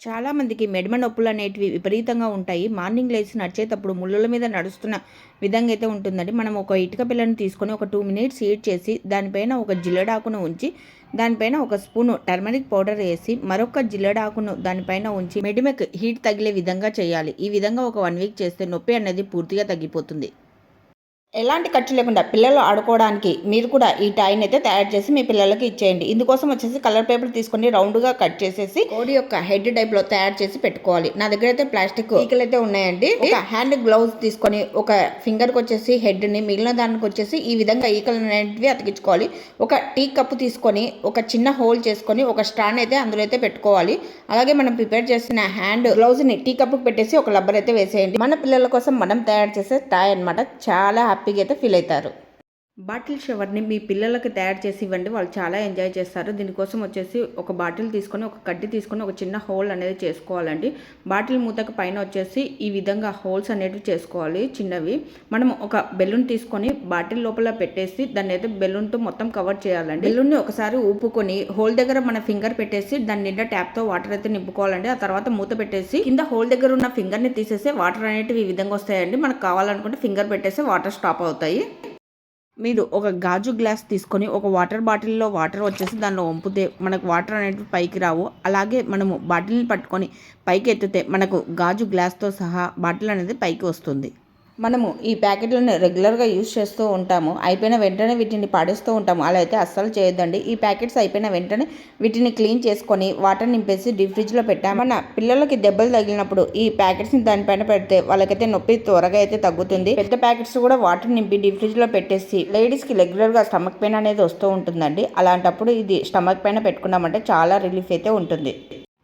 చాలామందికి మెడమ నొప్పులు అనేటివి విపరీతంగా ఉంటాయి. మార్నింగ్ లేచి నడిచేటప్పుడు ముళ్ళుల మీద నడుస్తున్న విధంగా అయితే ఉంటుందండి. మనం ఒక ఇటుక పిల్లని తీసుకొని ఒక టూ మినిట్స్ హీట్ చేసి దానిపైన ఒక జిల్లడాకును ఉంచి దానిపైన ఒక స్పూను టర్మరిక్ పౌడర్ వేసి మరొక జిల్లడాకును దానిపైన ఉంచి మెడిమెక్ హీట్ తగిలే విధంగా చేయాలి. ఈ విధంగా ఒక వన్ వీక్ చేస్తే నొప్పి అనేది పూర్తిగా తగ్గిపోతుంది. ఎలాంటి ఖర్చు లేకుండా పిల్లలు ఆడుకోవడానికి మీరు కూడా ఈ టాయ్ని అయితే తయారు చేసి మీ పిల్లలకి ఇచ్చేయండి. ఇందుకోసం వచ్చేసి కలర్ పేపర్ తీసుకొని రౌండ్గా కట్ చేసేసి కోడి యొక్క హెడ్ టైప్లో తయారు చేసి పెట్టుకోవాలి. నా దగ్గర అయితే ప్లాస్టిక్ ఈకలు అయితే ఉన్నాయండి. ఒక హ్యాండ్ గ్లౌజ్ తీసుకొని ఒక ఫింగర్కి వచ్చేసి హెడ్ని మిగిలిన దానికి వచ్చేసి ఈ విధంగా ఈకలు అనేటివి అతికించుకోవాలి. ఒక టీ కప్పు తీసుకొని ఒక చిన్న హోల్ చేసుకొని ఒక స్టాండ్ అయితే అందులో అయితే పెట్టుకోవాలి. అలాగే మనం ప్రిపేర్ చేసిన హ్యాండ్ గ్లౌజ్ని టీ కప్పు పెట్టేసి ఒక లబ్బర్ అయితే వేసేయండి. మన పిల్లల కోసం మనం తయారు చేసే టాయ్ అన్నమాట. చాలా హ్యాపీగా అయితే ఫీల్ అవుతారు. బాటిల్ షవర్ని మీ పిల్లలకి తయారు చేసి ఇవ్వండి. వాళ్ళు చాలా ఎంజాయ్ చేస్తారు. దీనికోసం వచ్చేసి ఒక బాటిల్ తీసుకొని ఒక కడ్డి తీసుకొని ఒక చిన్న హోల్ అనేది చేసుకోవాలండి. బాటిల్ మూతకు పైన వచ్చేసి ఈ విధంగా హోల్స్ అనేవి చేసుకోవాలి చిన్నవి. మనం ఒక బెలూన్ తీసుకొని బాటిల్ లోపల పెట్టేసి దాన్ని అయితే బెలూన్తో మొత్తం కవర్ చేయాలండి. బెలూన్ని ఒకసారి ఊపుకొని హోల్ దగ్గర మన ఫింగర్ పెట్టేసి దాని నిండా ట్యాప్తో వాటర్ అయితే నింపుకోవాలండి. ఆ తర్వాత మూత పెట్టేసి కింద హోల్ దగ్గర ఉన్న ఫింగర్ని తీసేసి వాటర్ అనేటివి ఈ విధంగా వస్తాయండి. మనకు కావాలనుకుంటే ఫింగర్ పెట్టేసి వాటర్ స్టాప్ అవుతాయి. మీరు ఒక గాజు గ్లాస్ తీసుకొని ఒక వాటర్ బాటిల్లో వాటర్ వచ్చేసి దానిలో వంపితే మనకు వాటర్ అనేవి పైకి రావు. అలాగే మనము బాటిల్ని పట్టుకొని పైకి ఎత్తితే మనకు గాజు గ్లాస్తో సహా బాటిల్ అనేది పైకి వస్తుంది. మనము ఈ ప్యాకెట్లను రెగ్యులర్గా యూజ్ చేస్తూ ఉంటాము. అయిపోయిన వెంటనే వీటిని పాడేస్తూ ఉంటాము. అలా అయితే అస్సలు చేయొద్దండి. ఈ ప్యాకెట్స్ అయిపోయిన వెంటనే వీటిని క్లీన్ చేసుకొని వాటర్ నింపేసి డీప్ ఫ్రిడ్జ్లో పెట్టాము. మన పిల్లలకి దెబ్బలు తగిలినప్పుడు ఈ ప్యాకెట్స్ని దానిపైన పెడితే వాళ్ళకైతే నొప్పి త్వరగా అయితే తగ్గుతుంది. పెద్ద ప్యాకెట్స్ కూడా వాటర్ నింపి డీప్ ఫ్రిడ్జ్లో పెట్టేసి లేడీస్కి రెగ్యులర్గా స్టమక్ పెయిన్ అనేది వస్తూ ఉంటుందండి. అలాంటప్పుడు ఇది స్టమక్ పైన పెట్టుకున్నామంటే చాలా రిలీఫ్ అయితే ఉంటుంది.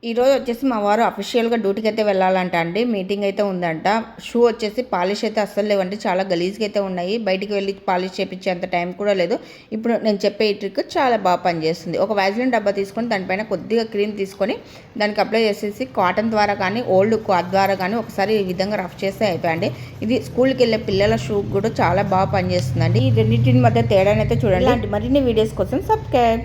ఈరోజు వచ్చేసి మా వారు అఫీషియల్గా డ్యూటీకి అయితే వెళ్ళాలంట అండి. మీటింగ్ అయితే ఉందంట. షూ వచ్చేసి పాలిష్ అయితే అస్సలు లేవండి. చాలా గలీజ్గా అయితే ఉన్నాయి. బయటికి వెళ్ళి పాలిష్ చేయించేంత టైం కూడా లేదు. ఇప్పుడు నేను చెప్పే ఈ ట్రిక్ చాలా బాగా పనిచేస్తుంది. ఒక వ్యాజిలిన్ డబ్బా తీసుకొని దానిపైన కొద్దిగా క్రీమ్ తీసుకొని దానికి అప్లై చేసేసి కాటన్ ద్వారా కానీ ఓల్డ్ క్లాత్ ద్వారా కానీ ఒకసారి ఈ విధంగా రఫ్ చేస్తే అయిపోయండి. ఇది స్కూల్కి వెళ్ళే పిల్లల షూ కూడా చాలా బాగా పనిచేస్తుందండి. ఈ రెండింటిని మధ్య తేడానైతే చూడండి. ఇలాంటి మరిన్ని వీడియోస్ కోసం సబ్స్క్రైబ్